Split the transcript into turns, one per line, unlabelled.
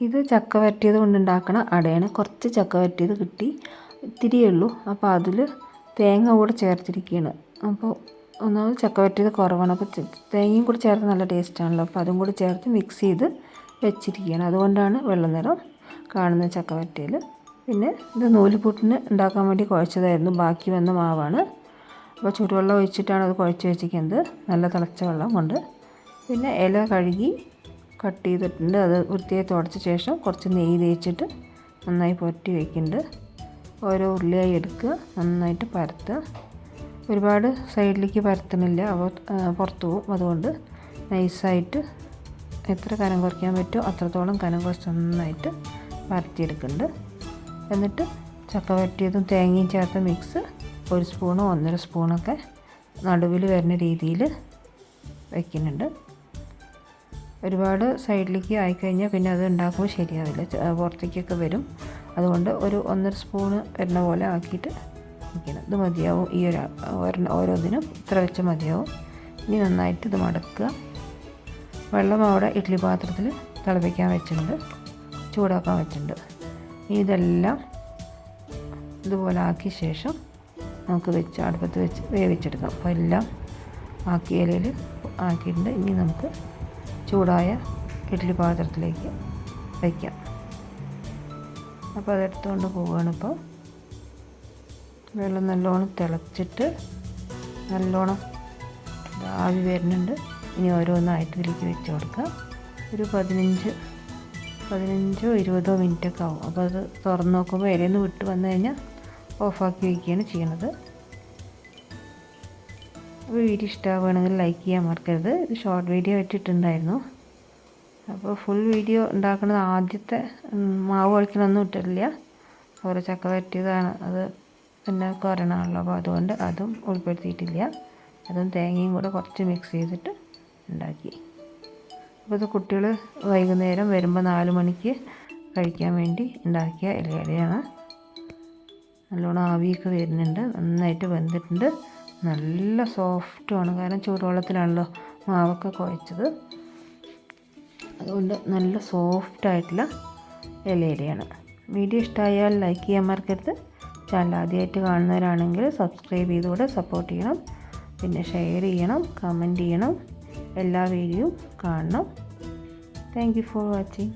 ഇത് ചക്ക വരട്ടിയത് കൊണ്ട് ഉണ്ടാക്കണ അടയാണ്. കുറച്ച് ചക്ക വരട്ടിയത് കിട്ടി. ഇത്തിരിയേ ഉള്ളൂ അപ്പോൾ അതിൽ തേങ്ങ കൂടെ ചേർത്തിരിക്കുകയാണ് അപ്പോൾ ഒന്നാമത് ചക്ക വരട്ടിയത് കുറവാണ്. അപ്പോൾ തേങ്ങയും കൂടി ചേർത്ത് നല്ല ടേസ്റ്റാണല്ലോ അപ്പോൾ അതും കൂടി ചേർത്ത് മിക്സ് ചെയ്ത് വെച്ചിരിക്കുകയാണ് അതുകൊണ്ടാണ് വെള്ളം നിറം കാണുന്നത് ചക്ക വരട്ടിയിൽ പിന്നെ ഇത് നൂലുപുട്ടിന് ഉണ്ടാക്കാൻ വേണ്ടി കുഴച്ചതായിരുന്നു. ബാക്കി വന്ന മാവാണ്. അപ്പോൾ ചൂടുവെള്ളം ഒഴിച്ചിട്ടാണ് അത് കുഴച്ച് വെച്ചിരിക്കുന്നത്. നല്ല തിളച്ച വെള്ളം കൊണ്ട്. പിന്നെ ഇല കഴുകി കട്ട് ചെയ്തിട്ടുണ്ട്. അത് വൃത്തിയായി തുടച്ച ശേഷം കുറച്ച് നെയ്യ് തേച്ചിട്ട് നന്നായി പുരട്ടി വയ്ക്കുന്നുണ്ട് ഓരോ ഉരുളിയായി എടുക്കുക. നന്നായിട്ട് പരത്തുക. ഒരുപാട് സൈഡിലേക്ക് പരത്തണില്ല. അവ പുറത്തു പോകും അതുകൊണ്ട് നൈസായിട്ട് എത്ര കനം കുറയ്ക്കാൻ പറ്റുമോ അത്രത്തോളം കനം കുറച്ച് നന്നായിട്ട് പരത്തിയെടുക്കുന്നുണ്ട് എന്നിട്ട് ചക്ക വരട്ടിയതും തേങ്ങയും ചേർത്ത മിക്സ് ഒരു സ്പൂണോ ഒന്നര സ്പൂണൊക്കെ നടുവിൽ വരുന്ന രീതിയിൽ വയ്ക്കുന്നുണ്ട് ഒരുപാട് സൈഡിലേക്ക് ആയിക്കഴിഞ്ഞാൽ പിന്നെ അത് ഉണ്ടാക്കുമ്പോൾ ശരിയാവില്ല. പുറത്തേക്കൊക്കെ വരും. അതുകൊണ്ട് ഒരു ഒന്നര സ്പൂണ് വരുന്ന പോലെ ആക്കിയിട്ട് വയ്ക്കണം ഇത് മതിയാവും. ഈ ഒരു ഓരോന്നിനും ഇത്ര വെച്ച് മതിയാവും. ഇനി നന്നായിട്ട് ഇത് മടക്കുക. വെള്ളം അവിടെ ഇഡ്ഡലി പാത്രത്തിൽ തിളപ്പിക്കാൻ വെച്ചിട്ടുണ്ട്. ചൂടാക്കാൻ വെച്ചിട്ടുണ്ട്. ഇനി ഇതെല്ലാം ഇതുപോലെ ആക്കിയ ശേഷം നമുക്ക് വെച്ച് അടുപ്പത്ത് വെച്ച് വേവിച്ചെടുക്കാം. അപ്പോൾ എല്ലാം ആക്കിയ ഇലയിൽ ആക്കിയിട്ടുണ്ട്. ഇനി നമുക്ക് ചൂടായ ഇഡ്ഡലി പാത്രത്തിലേക്ക് വയ്ക്കാം. അപ്പോൾ അതെടുത്തുകൊണ്ട് പോവുകയാണ് ഇപ്പോൾ. വെള്ളം നല്ലോണം തിളച്ചിട്ട് നല്ലോണം ആവി വരുന്നുണ്ട്. ഇനി ഓരോന്നായിട്ട് ഇതിലേക്ക് വെച്ച് കൊടുക്കുക ഒരു പതിനഞ്ച് പതിനഞ്ചോ ഇരുപതോ മിനിറ്റൊക്കെ ആവും. അപ്പോൾ അത് തുറന്ന് നോക്കുമ്പോൾ ഇലയിൽ നിന്ന് വിട്ട് വന്നു കഴിഞ്ഞാൽ ഓഫാക്കി വയ്ക്കുകയാണ് ചെയ്യണത്. അപ്പോൾ വീഡിയോ ഇഷ്ടമാവുകയാണെങ്കിൽ ലൈക്ക് ചെയ്യാൻ മറക്കരുത്. ഇത് ഷോർട്ട് വീഡിയോ ഇട്ടിട്ടുണ്ടായിരുന്നു. അപ്പോൾ ഫുൾ വീഡിയോ ഉണ്ടാക്കുന്നത് ആദ്യത്തെ മാവ് കുഴക്കണമൊന്നും ഇട്ടില്ല ഓരോ ചക്ക പറ്റിയതാണ് അത് പിന്നെ കുറയണമല്ലോ അപ്പോൾ അതുകൊണ്ട് അതും ഉൾപ്പെടുത്തിയിട്ടില്ല. അതും തേങ്ങയും കൂടെ കുറച്ച് മിക്സ് ചെയ്തിട്ട് ഉണ്ടാക്കി. അപ്പോൾ ഇത് കുട്ടികൾ വൈകുന്നേരം വരുമ്പോൾ നാല് മണിക്ക് കഴിക്കാൻ വേണ്ടി ഉണ്ടാക്കിയ ഇലയടയാണ്. നല്ലോണം ആവിയൊക്കെ വരുന്നുണ്ട്. നന്നായിട്ട് വെന്തിട്ടുണ്ട്. നല്ല സോഫ്റ്റുമാണ് കാരണം ചൂടുവെള്ളത്തിലാണല്ലോ മാവൊക്കെ കുഴച്ചത്. അതുകൊണ്ട് നല്ല സോഫ്റ്റായിട്ടുള്ള ഇലയിലയാണ് വീഡിയോ ഇഷ്ടമായാൽ ലൈക്ക് ചെയ്യാൻ മറക്കരുത്. ചാനൽ ആദ്യമായിട്ട് കാണുന്നവരാണെങ്കിൽ സബ്സ്ക്രൈബ് ചെയ്തുകൂടെ സപ്പോർട്ട് ചെയ്യണം. പിന്നെ ഷെയർ ചെയ്യണം കമന്റ് ചെയ്യണം. എല്ലാ വീഡിയോയും കാണണം. Thank for watching